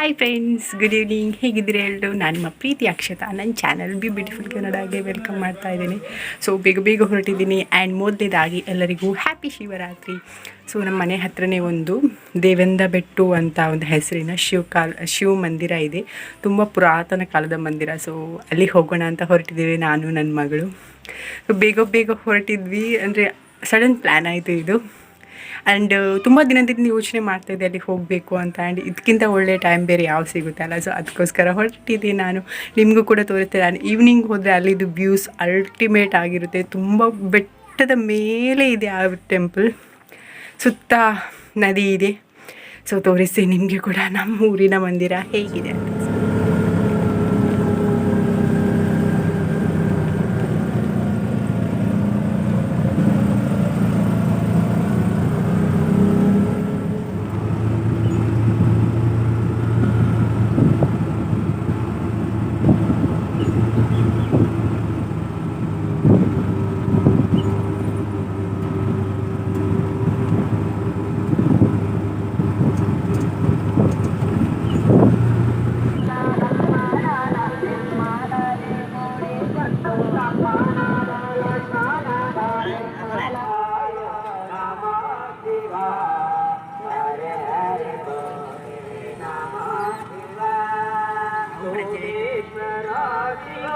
Hi friends good evening ಹೇಗಿದ್ದೀರಿ ಎಲ್ಲರೂ ನಾನು ನಿಮ್ಮ ಪ್ರೀತಿ ಅಕ್ಷತಾ. ನನ್ನ ಚಾನಲ್ ಬಿ ಬ್ಯೂಟಿಫುಲ್ ಕನ್ನಡಗೆ ವೆಲ್ಕಮ್ ಮಾಡ್ತಾ ಇದ್ದೀನಿ. ಸೊ ಬೇಗ ಬೇಗ ಹೊರಟಿದ್ದೀನಿ ಆ್ಯಂಡ್ ಮೊದಲೇದಾಗಿ ಎಲ್ಲರಿಗೂ ಹ್ಯಾಪಿ ಶಿವರಾತ್ರಿ. ಸೊ ನಮ್ಮ ಮನೆ ಹತ್ರನೇ ಒಂದು ದೇವೆಂದ ಬೆಟ್ಟು ಅಂತ ಒಂದು ಹೆಸರಿನ ಶಿವ ಕಾಲ್, ಶಿವ ಮಂದಿರ ಇದೆ. ತುಂಬ ಪುರಾತನ ಕಾಲದ ಮಂದಿರ. ಸೊ ಅಲ್ಲಿ ಹೋಗೋಣ ಅಂತ ಹೊರಟಿದ್ದೀವಿ ನಾನು, ನನ್ನ ಮಗಳು. ಸೊ ಬೇಗ ಬೇಗ ಹೊರಟಿದ್ವಿ. ಅಂದರೆ ಸಡನ್ ಪ್ಲ್ಯಾನ್ ಆಯಿತು ಇದು. ಆ್ಯಂಡ್ ತುಂಬ ದಿನದಿಂದ ಯೋಚನೆ ಮಾಡ್ತಾ ಇದ್ದೆ ಅಲ್ಲಿ ಹೋಗಬೇಕು ಅಂತ. ಆ್ಯಂಡ್ ಇದಕ್ಕಿಂತ ಒಳ್ಳೆ ಟೈಮ್ ಬೇರೆ ಯಾವ ಸಿಗುತ್ತೆ ಅಲ್ಲ? ಸೊ ಅದಕ್ಕೋಸ್ಕರ ಹೊರಟಿದ್ದೀನಿ ನಾನು. ನಿಮಗೂ ಕೂಡ ತೋರಿಸ್ತೇನೆ. ನಾನು ಈವ್ನಿಂಗ್ ಹೋದರೆ ಅಲ್ಲಿದು ವ್ಯೂಸ್ ಅಲ್ಟಿಮೇಟ್ ಆಗಿರುತ್ತೆ. ತುಂಬ ಬೆಟ್ಟದ ಮೇಲೆ ಇದೆ ಆ ಟೆಂಪಲ್ ಸುತ್ತ ನದಿ ಇದೆ. ಸೊ ತೋರಿಸ್ತೀನಿ ನಿಮಗೆ ಕೂಡ. ನಮ್ಮ ಊರಿನ ಮಂದಿರ ಹೇಗಿದೆ ಅಂತ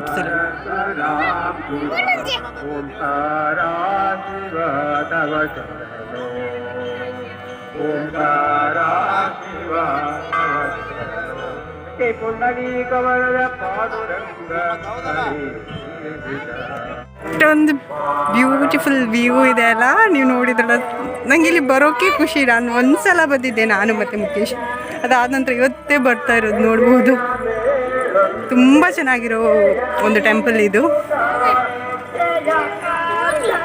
ಹರಿ ಇಷ್ಟೊಂದು ಬ್ಯೂಟಿಫುಲ್ ವ್ಯೂ ಇದೆ ಅಲ್ಲ? ನೀವು ನೋಡಿದ್ರಲ್ಲ ನಂಗೆ ಇಲ್ಲಿ ಬರೋಕೆ ಖುಷಿ ನಾನು ಒಂದ್ಸಲ ಬಂದಿದ್ದೆ ನಾನು ಮತ್ತೆ ಮುಖೇಶ್. ಅದಾದ ನಂತರ ಇವತ್ತೇ ಬರ್ತಾ ಇರೋದು ನೋಡ್ಬೋದು. ತುಂಬ ಚೆನ್ನಾಗಿರೋ ಒಂದು ಟೆಂಪಲ್ ಇದು.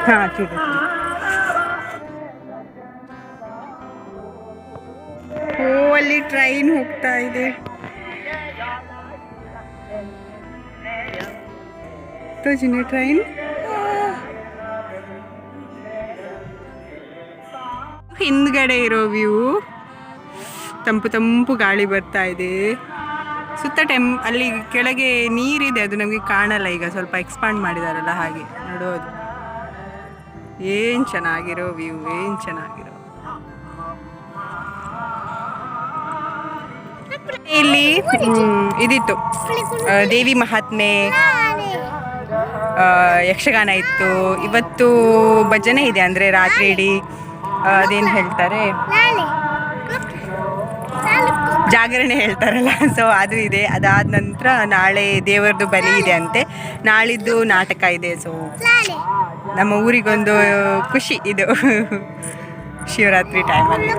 ಹಾಂ ಓ, ಅಲ್ಲಿ ಟ್ರೈನ್ ಹೋಗ್ತಾ ಇದೆ. ಟ್ರೈನ್ ಹಿಂದ್ಗಡೆ ಇರೋ ವ್ಯೂ ತಂಪು ತಂಪು ಗಾಳಿ ಬರ್ತಾ ಇದೆ. ಸುತ್ತ ಟೆಮ್ ಅಲ್ಲಿ ಕೆಳಗೆ ನೀರಿದೆ, ಅದು ನಮಗೆ ಕಾಣಲ್ಲ. ಈಗ ಸ್ವಲ್ಪ ಎಕ್ಸ್ಪಾಂಡ್ ಮಾಡಿದಾರಲ್ಲ ಹಾಗೆ. ನೋಡೋದು ಏನು ಚೆನ್ನಾಗಿರೋ ವ್ಯೂ ಏನು ಚೆನ್ನಾಗಿರೋ. ಇಲ್ಲಿ ಇದಿತ್ತು. ದೇವಿ ಮಹಾತ್ಮೆ ಯಕ್ಷಗಾನ ಇತ್ತು. ಇವತ್ತು ಭಜನೆ ಇದೆ, ಅಂದ್ರೆ ರಾತ್ರಿ ಇಡೀ ಅದೇನು ಹೇಳ್ತಾರೆ? ಜಾಗರಣೆ ಹೇಳ್ತಾರಲ್ಲ ಸೊ ಅದು ಇದೆ. ಅದಾದ ನಂತರ ನಾಳೆ ದೇವರದು ಬಲಿ ಇದೆ ಅಂತೆ. ನಾಳಿದ್ದು ನಾಟಕ ಇದೆ ಸೊ ನಮ್ಮ ಊರಿಗೊಂದು ಖುಷಿ ಇದು. ಶಿವರಾತ್ರಿ ಟೈಮಲ್ಲಿ